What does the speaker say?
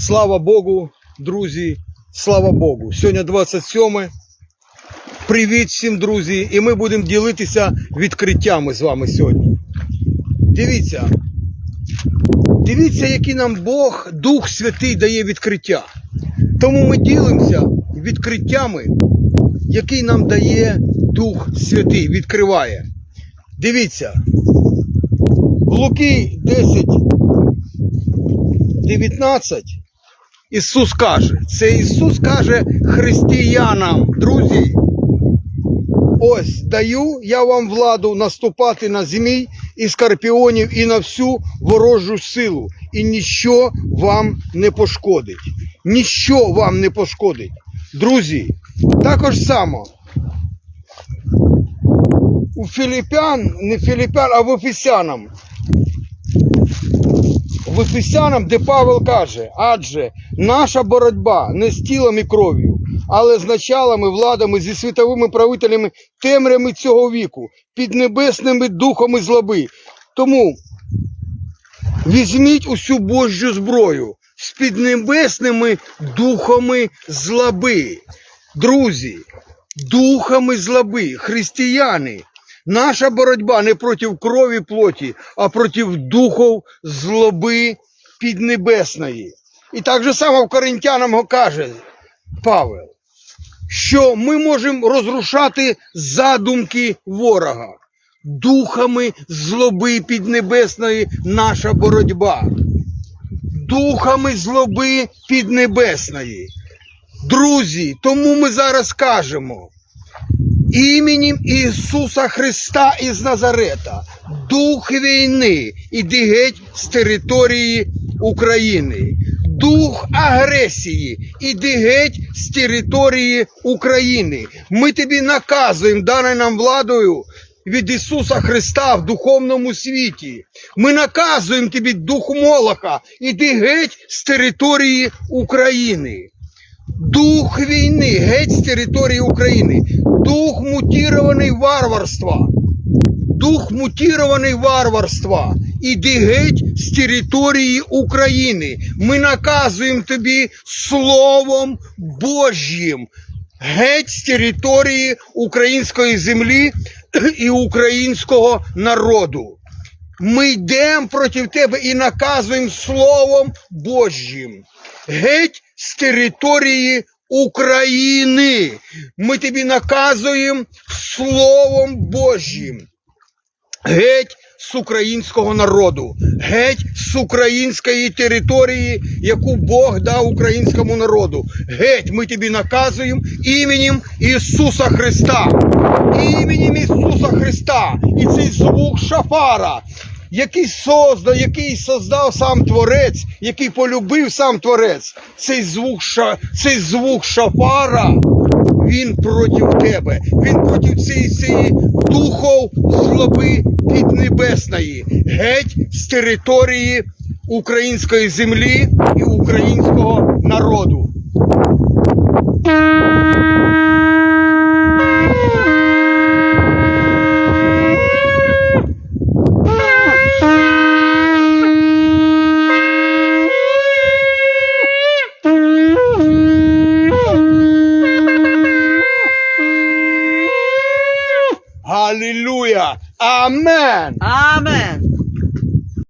Слава Богу, друзі, слава Богу. Сьогодні 27. Привіт всім, друзі! І ми будемо ділитися відкриттями з вами сьогодні. Дивіться. Дивіться, який нам Бог, Дух Святий дає відкриття. Тому ми ділимося відкриттями, який нам дає Дух Святий, відкриває. Дивіться. Луки 10, 19 Ісус каже, це Ісус каже християнам, друзі. Ось даю я вам владу наступати на змій і скорпіонів і на всю ворожу силу, і ніщо вам не пошкодить. Ніщо вам не пошкодить. Друзі, також само. У Філіпян, не Філіпян, а в Ефесянам в Ефесянам, де Павел каже, адже наша боротьба не з тілом і кров'ю, але з началами, владами, зі світовими правителями темрями цього віку, під небесними духами злоби. Тому візьміть усю Божу зброю з піднебесними духами злоби. Друзі, духами злоби, християни. Наша боротьба не проти крові плоті, а проти духов злоби піднебесної. І так же само в Коринтянам каже Павел, що ми можемо розрушати задумки ворога. Духами злоби піднебесної наша боротьба. Духами злоби піднебесної. Друзі, тому ми зараз кажемо іменем Ісуса Христа із Назарета, дух війни, іди геть з території України. Дух агресії, іди геть з території України. Ми тобі наказуємо, даною нам владою від Ісуса Христа в духовному світі. Ми наказуємо тобі дух Молоха, іди геть з території України. Дух війни геть з території України. Дух мутірований варварства. Дух мутірований варварства. Іди геть з території України. Ми наказуємо тобі Словом Божнім. Геть з території української землі і українського народу. Ми йдемо проти тебе і наказуємо Словом Божнім. Геть з території України. Ми тобі наказуємо Словом Божим. Геть з українського народу, геть з української території, яку Бог дав українському народу. Геть ми тобі наказуємо іменем Ісуса Христа. Іменем Ісуса Христа. І цей звук шафара, який создав, який создав сам Творець, який полюбив сам Творець. Цей звук, ша, цей звук шафара. Він проти тебе, він проти цієї цієї духов злоби піднебесної, геть з території української землі і українського народу. Hallelujah. Amen. Amen.